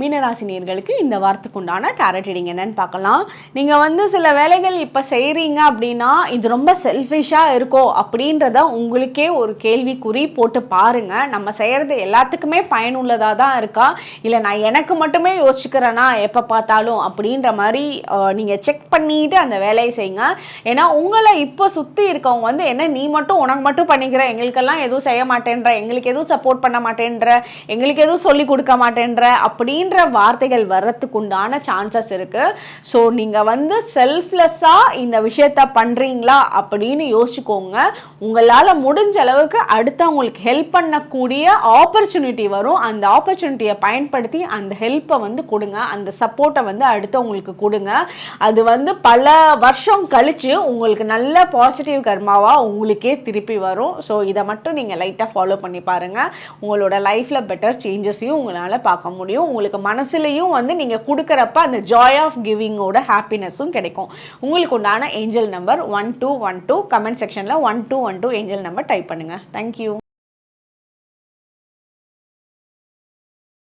மீனராசினியர்களுக்கு இந்த வாரத்துக்கு உண்டான டேரட் ரீடிங் என்னன்னு பார்க்கலாம். நீங்கள் வந்து சில வேலைகள் இப்போ செய்கிறீங்க அப்படின்னா இது ரொம்ப செல்ஃபிஷாக இருக்கோ அப்படின்றத உங்களுக்கே ஒரு கேள்விக்குறி போட்டு பாருங்கள் நம்ம செய்கிறது எல்லாத்துக்குமே பயனுள்ளதாக தான் இருக்கா? இல்லை நான் எனக்கு மட்டுமே யோசிச்சுக்கிறேன்னா எப்போ பார்த்தாலும் அப்படின்ற மாதிரி நீங்கள் செக் பண்ணிட்டு அந்த வேலையை செய்யுங்க ஏன்னா உங்களை இப்போ சுற்றி இருக்கவங்க வந்து என்ன நீ மட்டும் உனக்கு மட்டும் பண்ணிக்கிற? எங்களுக்கெல்லாம் எதுவும் செய்ய மாட்டேன்ற எங்களுக்கு எதுவும் சப்போர்ட் பண்ண மாட்டேன்ற எங்களுக்கு எதுவும் சொல்லி கொடுக்க மாட்டேன்ற அப்படின்ற வார்த்தைகள் வர்றதுக்கு உண்டான சான்சஸ் இருக்குது ஸோ நீங்கள் வந்து செல்ஃப்லெஸ்ஸாக இந்த விஷயத்த பண்ணுறீங்களா அப்படின்னு யோசிச்சுக்கோங்க. உங்களால் முடிஞ்ச அளவுக்கு அடுத்தவங்களுக்கு ஹெல்ப் பண்ணக்கூடிய ஆப்பர்ச்சுனிட்டி வரும். அந்த ஆப்பர்ச்சுனிட்டியை பயன்படுத்தி அந்த ஹெல்ப்பை வந்து கொடுங்க. அந்த சப்போர்ட்டை வந்து அடுத்தவங்களுக்கு கொடுங்க. அது வந்து பல வருஷம் கழித்து உங்களுக்கு நல்ல பாசிட்டிவ் கர்மாவாக உங்களுக்கே திருப்பி வரும். ஸோ இதை மட்டும் நீங்கள் லைட்டாக ஃபாலோ பண்ணி பாருங்கள் உங்களோட லைஃப்பில் பெட்டர் சேஞ்சஸையும் உங்களால் பார்க்க முடியும். உங்களுக்கு உங்களுக்கு மனசுலையும் வந்து நீங்கள் கொடுக்குறப்ப அந்த ஜாய் ஆஃப் கிவிங்கோட ஹாப்பினஸும் கிடைக்கும். உங்களுக்கு உண்டான angel number one two one two comment செக்ஷனில் one two one two angel number type பண்ணுங்கள் தேங்க்யூ